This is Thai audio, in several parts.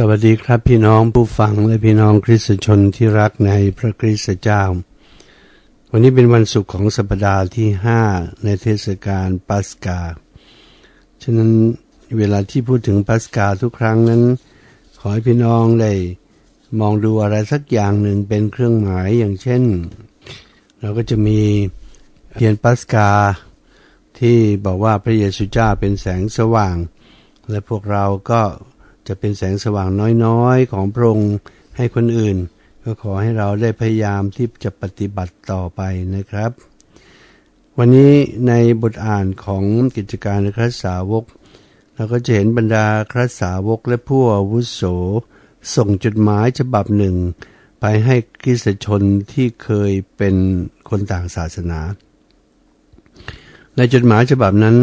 สวัสดีครับพี่น้องผู้ฟังและพี่น้องคริสตชนที่รักในพระคริสตเจ้า วันนี้เป็นวันศุกร์ของสัปดาห์ที่ห้าในเทศกาลปัสกา ฉะนั้นเวลาที่พูดถึงปัสกาทุกครั้งนั้น ขอให้พี่น้องได้มองดูอะไรสักอย่างหนึ่งเป็นเครื่องหมายอย่างเช่น เราก็จะมีเพียนปัสกาที่บอกว่าพระเยซูเจ้าเป็นแสงสว่าง และพวกเราก็ จะเป็นแสงสว่างน้อยๆ ของพระองค์ให้คนอื่น ก็ขอให้เราได้พยายามที่จะปฏิบัติต่อไปนะครับ วันนี้ในบทอ่านของกิจการครัสาวกเราก็จะเห็นบรรดาครัสาวกและผู้อาวุโส ส่งจดหมายฉบับหนึ่ง ไปให้คริสตชนที่เคยเป็นคนต่างศาสนา ในจดหมายฉบับนั้น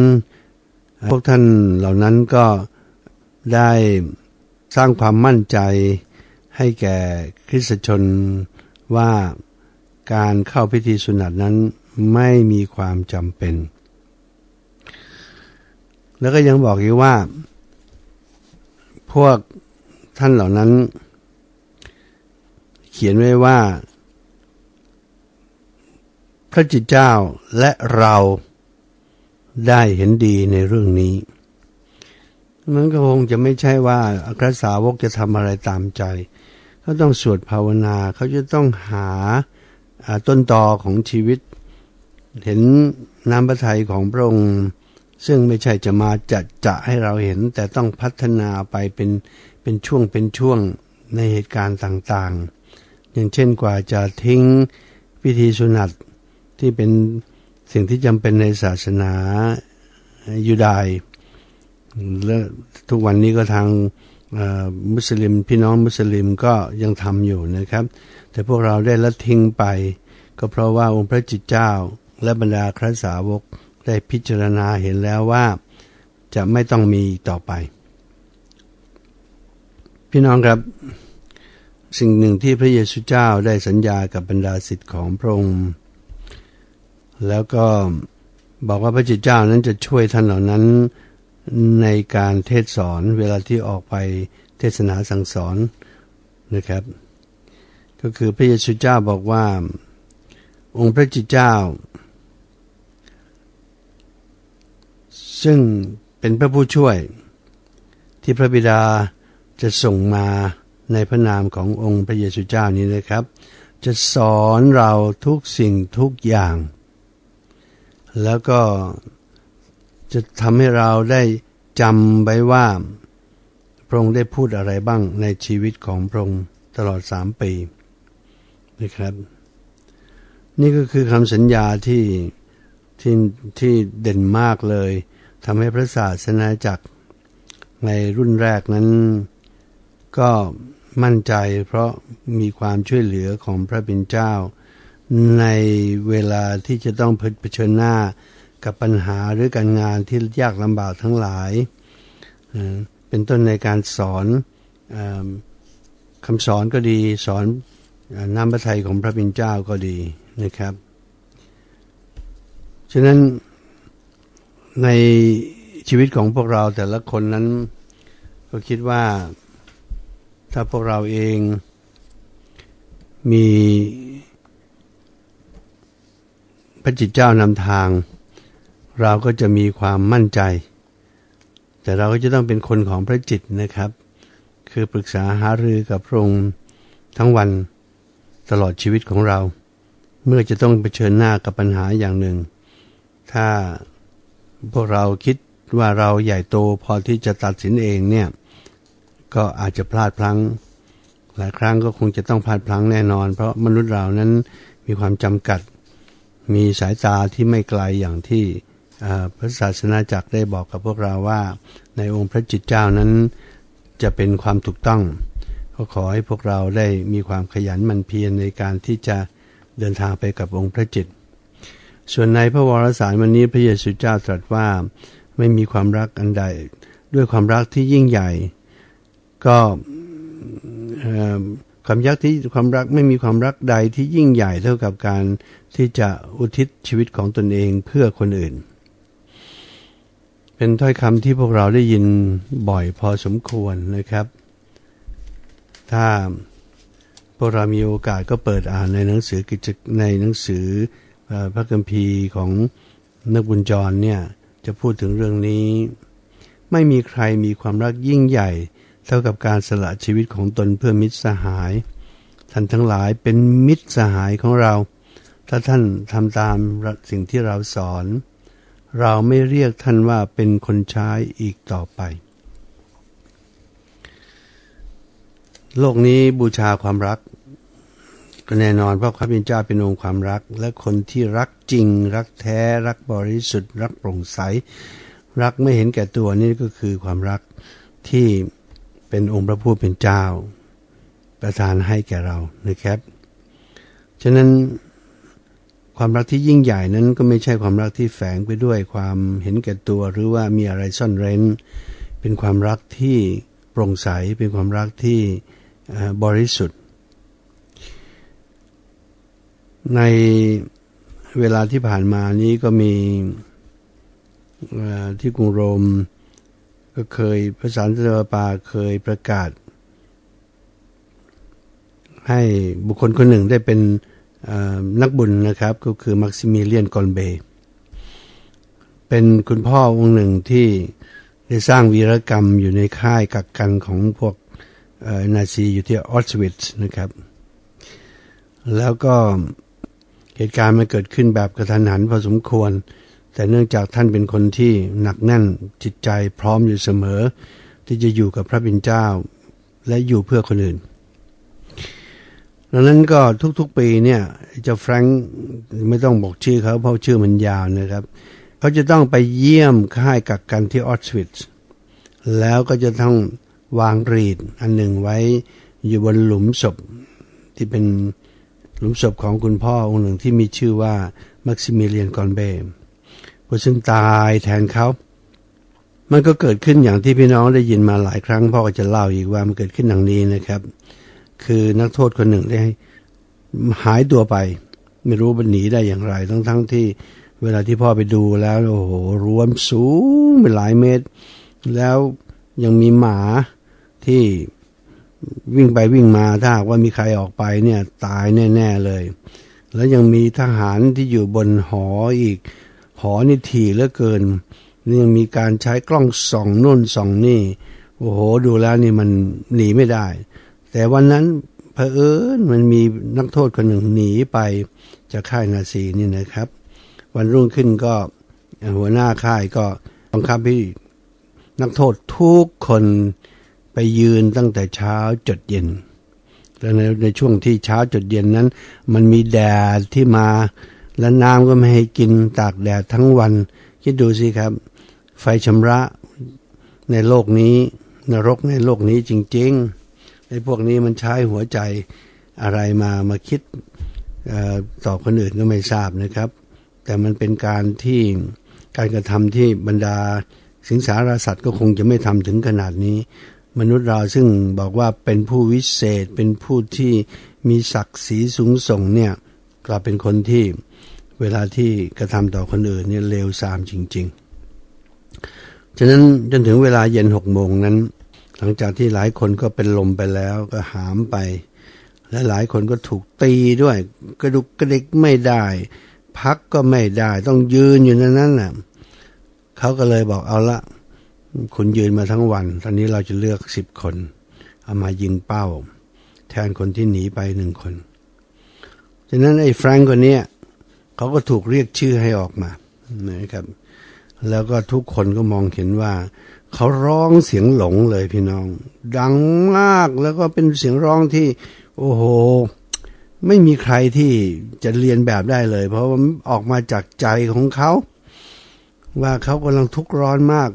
พวกท่านเหล่านั้นก็ ได้สร้างความมั่นใจให้แก่คริสตชนว่าการเข้าพิธีสุนัตนั้นไม่มีความจำเป็น แล้วก็ยังบอกอีกว่า พวกท่านเหล่านั้น เขียนไว้ว่า พระจิตเจ้าและเราได้เห็นดีในเรื่องนี้ มันก็คงจะไม่ใช่ว่าอัครสาวกจะทำอะไรตามใจเขาต้องสวดภาวนาเขาจะต้องหาต้นตอของชีวิต เห็นน้ำพระทัยของพระองค์ ซึ่งไม่ใช่จะมาจัดจะให้เราเห็น แต่ต้องพัฒนาไปเป็นเป็นช่วงเป็นช่วงในเหตุการณ์ต่างๆ อย่างเช่นกว่าจะทิ้งพิธีสุนัตที่เป็นสิ่งที่จำเป็นในศาสนายูดาย และทุกวันนี้ก็ทางมุสลิมพี่น้องมุสลิมก็ยังทำอยู่นะครับ แต่พวกเราได้ละทิ้งไป ก็เพราะว่าองค์พระจิตเจ้า และบรรดาครสาวกได้พิจารณาเห็นแล้วว่า จะไม่ต้องมีต่อไป พี่น้องครับ สิ่งหนึ่งที่พระเยซูเจ้าได้สัญญากับบรรดาสิทธิ์ของพระองค์แล้วก็บอกว่าพระจิตเจ้านั้นจะช่วยท่านเหล่านั้น ในการเทศสอนเวลาที่ออกไปเทศนาสั่งสอนนะครับ ก็คือพระเยซูเจ้าบอกว่า องค์พระจิตเจ้า ซึ่งเป็นพระผู้ช่วย ที่พระบิดาจะส่งมาในพระนามขององค์พระเยซูเจ้านี้นะครับ จะสอนเราทุกสิ่งทุกอย่าง แล้วก็ จะทำให้เราได้จำไว้ว่า พระองค์ได้พูดอะไรบ้างในชีวิตของพระองค์ตลอดสามปีนะครับ นี่ก็คือคำสัญญาที่ที่ที่เด่นมากเลยทำให้พระศาสนาจักรในรุ่นแรกนั้น ก็มั่นใจเพราะมีความช่วยเหลือของพระบิณเจ้า ในเวลาที่จะต้องเผชิญหน้า กับปัญหาหรือการงานที่ยากลำบากทั้งหลาย เป็นต้นในการสอนคำสอนก็ดีสอนน้ำพระทัยของพระบิณเจ้าก็ดีนะครับ ฉะนั้นในชีวิตของพวกเราแต่ละคนนั้น ก็คิดว่าถ้าพวกเราเองมีพระจิตเจ้านำทาง เราก็จะมีความมั่นใจ แต่เราก็จะต้องเป็นคนของพระจิตนะครับ คือปรึกษาหารือกับพระองค์ทั้งวันตลอดชีวิตของเรา เมื่อจะต้องเผชิญหน้ากับปัญหาอย่างหนึ่ง ถ้าพวกเราคิดว่าเราใหญ่โตพอที่จะตัดสินเองเนี่ย ก็อาจจะพลาดพลั้ง หลายครั้งก็คงจะต้องพลาดพลั้งแน่นอน เพราะมนุษย์เรานั้นมีความจำกัด มีสายตาที่ไม่ไกลอย่างที่ พระศาสนาจักรได้บอกกับพวกเราว่า ในองค์พระจิตเจ้านั้นจะเป็นความถูกต้อง ก็ขอให้พวกเราได้มีความขยันมันเพียรในการที่จะเดินทางไปกับองค์พระจิต ส่วนในพระวรสารวันนี้พระเยซูเจ้าตรัสว่าไม่มีความรักอันใด ด้วยความรักที่ยิ่งใหญ่ ก็ความยักที่ความรักไม่มีความรักใดที่ยิ่งใหญ่เท่ากับการที่จะอุทิศชีวิตของตนเองเพื่อคนอื่น เป็นถ้อยคำที่พวกเราได้ยินบ่อยพอสมควรนะครับ ถ้าพวกเรามีโอกาสก็เปิดอ่านในหนังสือกิจในหนังสือเอ่อพระคัมภีร์ของนักบุญจรเนี่ยจะพูดถึงเรื่องนี้ ไม่มีใครมีความรักยิ่งใหญ่ เท่ากับการสละชีวิตของตนเพื่อมิตรสหาย ท่านทั้งหลายเป็นมิตรสหายของเรา ถ้าท่านทำตามสิ่งที่เราสอน เราไม่เรียกท่านว่าเป็นคนใช้อีกต่อไป โลกนี้บูชาความรัก ก็แน่นอนเพราะพระเป็นเจ้าเป็นองค์ความรัก และคนที่รักจริง รักแท้ รักบริสุทธิ์ รักโปร่งใส รักไม่เห็นแก่ตัวนี่ก็คือความรักที่เป็นองค์พระผู้เป็นเจ้า ประทานให้แก่เรานะครับ ฉะนั้น ความรักที่ยิ่งใหญ่นั้นก็ไม่ใช่ความรักที่แฝงไปด้วยความเห็นแก่ตัวหรือว่ามีอะไรซ่อนเร้น เป็นความรักที่โปร่งใสเป็นความรักที่บริสุทธิ์ ในเวลาที่ผ่านมานี้ก็มีที่กรุงโรมก็เคยพระสารเตวปาเคยประกาศ ให้บุคคลคนหนึ่งได้เป็น นักบุญนะครับก็คือมักซิมิเลียนกอนเบเป็นคุณพ่อองค์หนึ่งที่ได้สร้างวีรกรรมอยู่ในค่ายกักกันของพวกนาซีอยู่ที่ออสวิตนะครับ แล้วก็เหตุการณ์มันเกิดขึ้นแบบกระทันหันพอสมควร แต่เนื่องจากท่านเป็นคนที่หนักแน่นจิตใจพร้อมอยู่เสมอ ที่จะอยู่กับพระบิดเจ้า และอยู่เพื่อคนอื่น ดังนั้นก็ทุกๆปีเนี่ยจะแฟรงค์ไม่ต้องบอกชื่อเขาเพราะชื่อมันยาวนะครับเขาจะต้องไปเยี่ยมค่ายกักกันที่ออสวิตส์แล้วก็จะต้องวางรีดอันหนึ่งไว้อยู่บนหลุมศพที่เป็นหลุมศพของคุณพ่อองค์หนึ่งที่มีชื่อว่ามักซิมิเลียนกอนเบมผู้ซึ่งตายแทนเขา มันก็เกิดขึ้นอย่างที่พี่น้องได้ยินมาหลายครั้งพ่อก็จะเล่าอีกว่ามันเกิดขึ้นอย่างนี้นะครับ คือนักโทษคนหนึ่งได้หายตัวไป ไม่รู้มันหนีได้อย่างไรทั้งทั้งที่เวลาที่พ่อไปดูแล้วโอ้โหรวมสูงเป็นหลายเมตร แล้วยังมีหมาที่วิ่งไปวิ่งมาถ้าหากว่ามีใครออกไปเนี่ยตายแน่ ๆเลย แล้วยังมีทหารที่อยู่บนหออีก หอนี่ถี่เหลือเกินนี่ยังมีการใช้กล้องส่องนู่นส่องนี่ โอ้โห ดูแล้วนี่มันหนีไม่ได้ แต่วันนั้นเผอิญมันมีนักโทษคนหนึ่งหนีไปจากค่ายนาซีนี่นะครับ วันรุ่งขึ้นก็หัวหน้าค่ายก็บังคับให้นักโทษทุกคนไปยืนตั้งแต่เช้าจดเย็น แล้วในในช่วงที่เช้าจดเย็นนั้น มันมีแดดที่มา และน้ำก็ไม่ให้กินตากแดดทั้งวัน คิดดูสิครับ ไฟชำระในโลกนี้ นรกในโลกนี้จริง ๆ อ้พวกนี้มันใช้หัวใจอะไรมามาคิดออต่อคนอื่นก็ไม่ทราบนะครับ แต่มันเป็นการที่การกระทำที่บรรดาสิงสารสัตว์ก็คงจะไม่ทำถึงขนาดนี้ มนุษย์เราซึ่งบอกว่าเป็นผู้วิเศษเป็นผู้ที่มีศักดิ์ศรีสูงส่งเนี่ยกลับเป็นคนที่เวลาที่กระทำต่อคนอื่นเนี่ยเลวทรามจริง ๆ ฉะนั้นจนถึงเวลาเย็นหกโมงนั้น ลังจากที่หลายคนก็เป็นลมไปแล้วก็หามไป และหลายคนก็ถูกตีด้วย กระดุกกระดิกไม่ได้ พักก็ไม่ได้ ต้องยืนอยู่ในนั้นน่ะเขาก็เลยบอกเอาละคุณยืนมาทั้งวัน ตอนนี้เราจะเลือกสิบคน เอามายิงเป้า แทนคนที่หนีไปหนึ่งคนฉะนั้นไอ้แฟรงก์คนเนี้ยเขาก็ถูกเรียกชื่อให้ออกมานะครับ แล้วก็ทุกคนก็มองเห็นว่า เขาร้องเสียงหลงเลยพี่น้อง ดังมากแล้วก็เป็นเสียงร้องที่ โอ้โห ไม่มีใครที่จะเรียนแบบได้เลย เพราะว่าออกมาจากใจของเขา ว่าเขากำลังทุกข์ร้อนมาก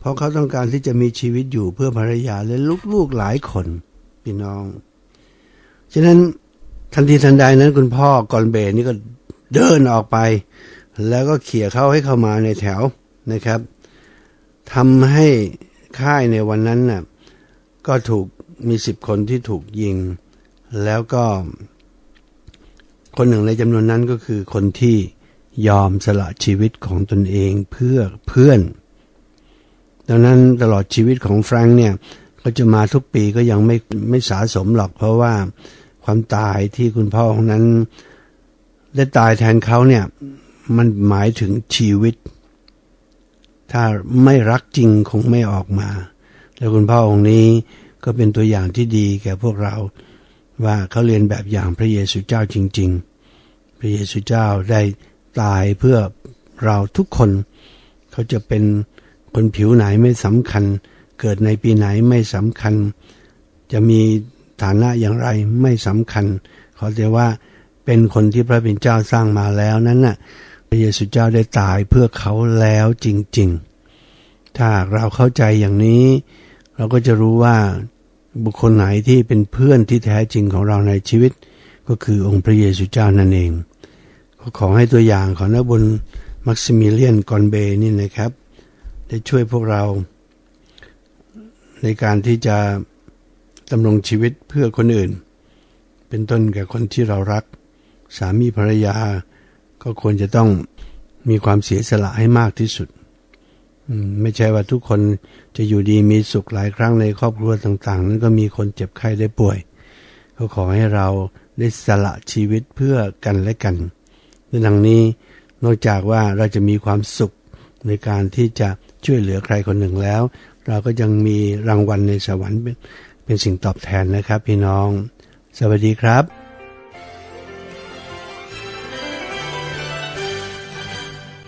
เพราะเขาต้องการที่จะมีชีวิตอยู่เพื่อภรรยาและลูกๆหลายคนพี่น้อง ฉะนั้นทันทีทันใดนั้นคุณพ่อกอนเบนนี่ก็เดินออกไป แล้วก็เขี่ยเขาให้เข้ามาในแถวนะครับ ทำให้ค่ายในวันนั้นน่ะก็ถูกมีสิบคนที่ถูกยิง แล้วก็คนหนึ่งในจำนวนนั้นก็คือคนที่ยอมสละชีวิตของตนเองเพื่อเพื่อน ดังนั้นตลอดชีวิตของแฟรงค์เนี่ยก็จะมาทุกปีก็ยังไม่ไม่สะสมหรอก เพราะว่าความตายที่คุณพ่อของนั้น ได้ตายแทนเขาเนี่ย มันหมายถึงชีวิต ถ้าไม่รักจริงคงไม่ออกมา แล้วคุณพ่อองค์นี้ก็เป็นตัวอย่างที่ดีแก่พวกเรา ว่าเขาเรียนแบบอย่างพระเยซูเจ้าจริง ๆ พระเยซูเจ้าได้ตายเพื่อเราทุกคน เขาจะเป็นคนผิวไหนไม่สำคัญ เกิดในปีไหนไม่สำคัญ จะมีฐานะอย่างไรไม่สำคัญ ขอแต่ว่าเป็นคนที่พระเป็นเจ้าสร้างมาแล้วนั้นน่ะ ระเยซูเจ้าได้ตายเพื่อเขาแล้วจริง ๆ ถ้าเราเข้าใจอย่างนี้ เราก็จะรู้ว่าบุคคลไหนที่เป็นเพื่อนที่แท้จริงของเราในชีวิต ก็คือองค์พระเยซูเจ้านั่นเองก็ขอให้ตัวอย่างของนักบุญมักซิมิเลียนกอนเบนี่นะครับ ได้ช่วยพวกเรา ในการที่จะดำรงชีวิตเพื่อคนอื่น เป็นต้นแก่คนที่เรารัก สามีภรรยา ก็ควรจะต้องมีความเสียสละให้มากที่สุดไม่ใช่ว่าทุกคนจะอยู่ดีมีสุขหลายครั้งในครอบครัวต่าง ๆ นั้นก็มีคนเจ็บไข้ได้ป่วย ก็ขอให้เราได้สละชีวิตเพื่อกันและกันดังนี้นอกจากว่าเราจะมีความสุขในการที่จะช่วยเหลือใครคนหนึ่งแล้ว เราก็ยังมีรางวัลในสวรรค์เป็นสิ่งตอบแทนนะครับพี่น้อง สวัสดีครับ